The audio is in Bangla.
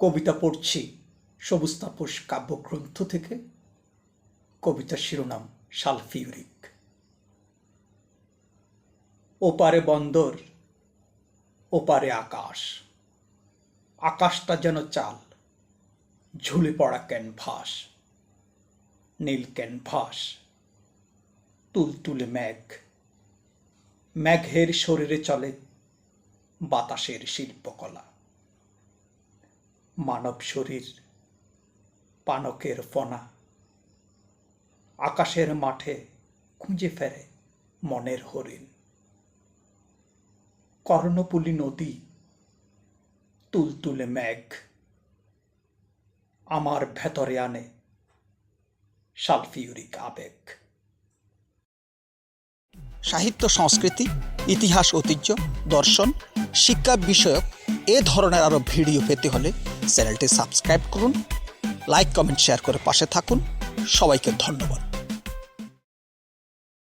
কবিতা পড়ছি, সবুজ তাপস কাব্যগ্রন্থ থেকে। কবিতার শিরোনাম, সালফিউরিক। ওপারে বন্দর, ওপারে আকাশ। আকাশটা যেন চাল, ঝুলে পড়া ক্যানভাস, নীল ক্যানভাস, তুলতুলে মেঘ। মেঘের শরীরে চলে বাতাসের শিল্পকলা। মানব শরীর, পানকের ফনা। আকাশের মাঠে খুঁজে ফেরে মনের হরিণ। কর্ণপুলি নদী, তুলতুলে মেঘ। আমার ভেতরে আনে সালফিউরিক আবেগ। সাহিত্য, সংস্কৃতি, ইতিহাস, ঐতিহ্য, দর্শন, শিক্ষা বিষয়ক এ ধরনের আরও ভিডিও পেতে হলে চ্যানেলটি সাবস্ক্রাইব করুন, লাইক, কমেন্ট শেয়ার করে পাশে থাকুন। সবাইকে ধন্যবাদ।